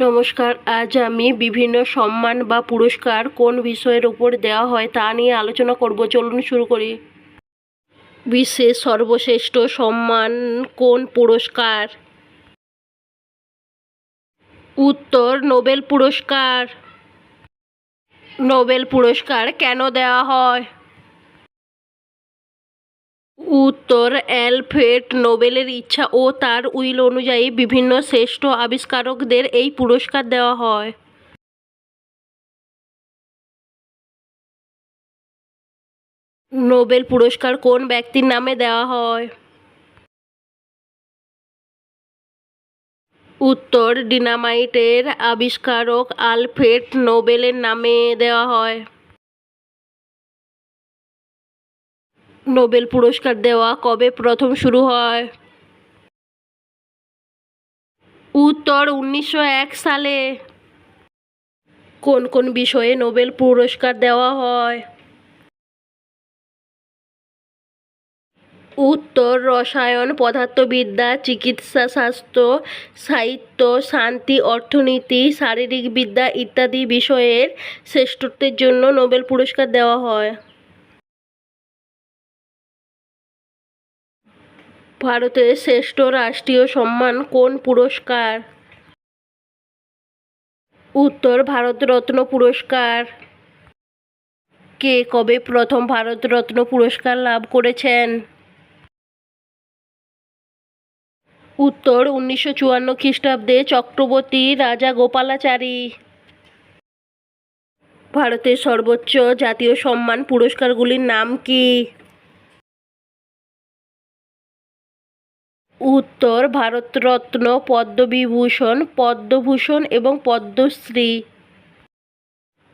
নমস্কার, আজ আমি বিভিন্ন সম্মান বা পুরস্কার কোন বিষয়ের উপর দেওয়া হয় তা নিয়ে আলোচনা করব। চলুন শুরু করি। বিশ্বের সর্বশ্রেষ্ঠ সম্মান কোন পুরস্কার? উত্তর, নোবেল পুরস্কার। নোবেল পুরস্কার কেন দেওয়া হয়? উত্তর অ্যালফ্রেড নোবেলের ইচ্ছা ও তার উইল অনুযায়ী বিভিন্ন শ্রেষ্ঠ আবিষ্কারকদের এই পুরস্কার দেওয়া হয়। নোবেল পুরস্কার কোন ব্যক্তির নামে দেওয়া হয়? উত্তর ডিনামাইটের আবিষ্কারক আলফ্রেড নোবেলের নামে দেওয়া হয়। নোবেল পুরস্কার দেওয়া কবে প্রথম শুরু হয়? উত্তর উনিশশো এক সালে। কোন কোন বিষয়ে নোবেল পুরস্কার দেওয়া হয়? উত্তর, রসায়ন, পদার্থবিদ্যা, চিকিৎসা, স্বাস্থ্য, সাহিত্য, শান্তি, অর্থনীতি, শারীরিক বিদ্যা ইত্যাদি বিষয়ের শ্রেষ্ঠত্বের জন্য নোবেল পুরস্কার দেওয়া হয়। ভারতের শ্রেষ্ঠ রাষ্ট্রীয় সম্মান কোন পুরস্কার? উত্তর ভারতরত্ন পুরস্কার। কে কবে প্রথম ভারতরত্ন পুরস্কার লাভ করেছেন? উত্তর উনিশশো চুয়ান্ন খ্রিস্টাব্দে চক্রবর্তী রাজা গোপালাচারী। ভারতের সর্বোচ্চ জাতীয় সম্মান পুরস্কারগুলির নাম কি? উত্তর, ভারতরত্ন, পদ্মবিভূষণ, পদ্মভূষণ এবং পদ্মশ্রী।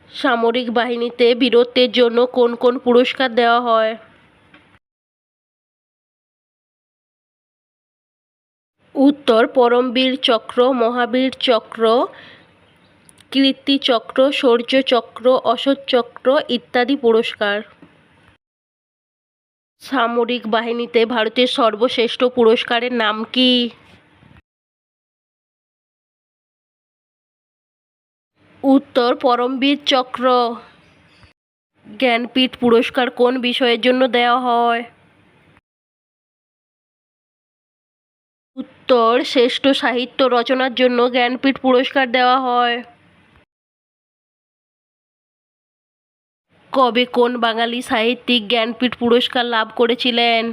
সামরিক বাহিনীতে বীরত্বের জন্য কোন কোন পুরস্কার দেওয়া হয়? উত্তর, পরমবীর চক্র, মহাবীর চক্র কীর্তি চক্র শৌর্য চক্র অশোক চক্র ইত্যাদি পুরস্কার। সামরিক বাহিনীতে ভারতের সর্বশ্রেষ্ঠ পুরস্কারের নাম কি? উত্তর, পরমবীর চক্র। জ্ঞানপীঠ পুরস্কার কোন বিষয়ের জন্য দেওয়া হয়? উত্তর, শ্রেষ্ঠ সাহিত্য রচনার জন্য জ্ঞানপীঠ পুরস্কার দেওয়া হয়। কবে কোন বাঙালি সাহিত্যিক জ্ঞানপীঠ পুরস্কার লাভ করেছিলেন?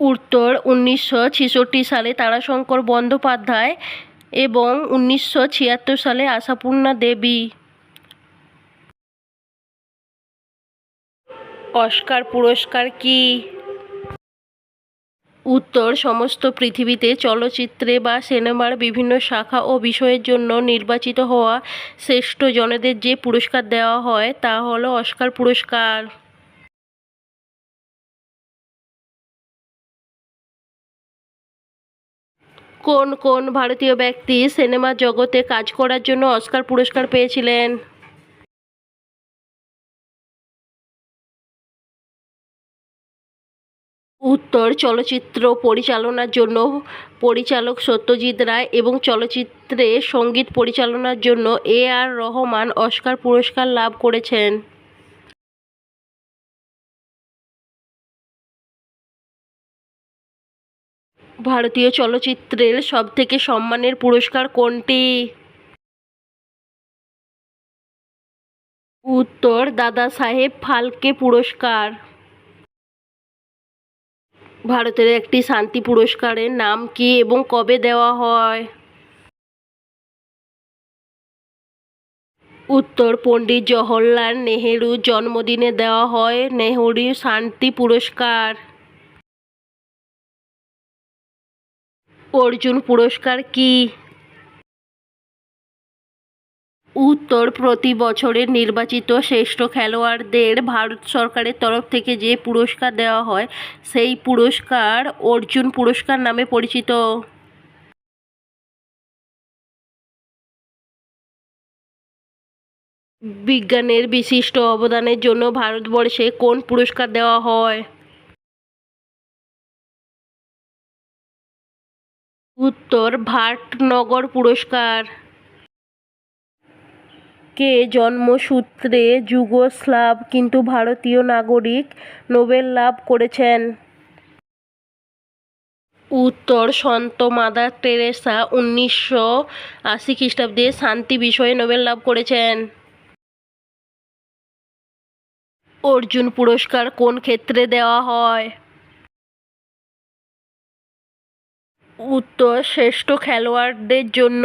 উত্তর, উনিশশো ছেষট্টি সালে তারাশঙ্কর বন্দ্যোপাধ্যায় এবং উনিশশো ছিয়াত্তর সালে আশাপূর্ণা দেবী। অস্কার পুরস্কার কি? উত্তর, সমস্ত পৃথিবীতে চলচ্চিত্রে বা সিনেমার বিভিন্ন শাখা ও বিষয়ের জন্য নির্বাচিত হওয়া শ্রেষ্ঠ জনেদের যে পুরস্কার দেওয়া হয় তা হলো অস্কার পুরস্কার। কোন কোন ভারতীয় ব্যক্তি সিনেমা জগতে কাজ করার জন্য অস্কার পুরস্কার পেয়েছিলেন? উত্তর চলচ্চিত্র পরিচালনার জন্য পরিচালক সত্যজিৎ রায় এবং চলচ্চিত্রে সংগীত পরিচালনার জন্য এ আর রহমান অস্কার পুরস্কার লাভ করেছেন। ভারতীয় চলচ্চিত্রের সবথেকে সম্মানের পুরস্কার কোনটি? উত্তর, দাদা সাহেব ফালকে পুরস্কার। ভারতের একটি শান্তি পুরস্কারের নাম কি এবং কবে দেওয়া হয়? উত্তর, পণ্ডিত জওহরলাল নেহেরু জন্মদিনে দেওয়া হয় নেহরু শান্তি পুরস্কার। অর্জুন পুরস্কার কি? উত্তর প্রতি বছরের নির্বাচিত শ্রেষ্ঠ খেলোয়াড়দের ভারত সরকারের তরফ থেকে যে পুরস্কার দেওয়া হয়, সেই পুরস্কার অর্জুন পুরস্কার নামে পরিচিত। বিজ্ঞানের বিশিষ্ট অবদানের জন্য ভারতবর্ষে কোন পুরস্কার দেওয়া হয়? উত্তর ভাটনগর পুরস্কার। কে জন্মসূত্রে যুগোস্লাভ কিন্তু ভারতীয় নাগরিক নোবেল লাভ করেছেন? উত্তর সন্ত মাদার টেরেসা উনিশশো আশি খ্রিস্টাব্দে শান্তি বিষয়ে নোবেল লাভ করেছেন। অর্জুন পুরস্কার কোন ক্ষেত্রে দেওয়া হয়? উত্তর শ্রেষ্ঠ খেলোয়াড়দের জন্য।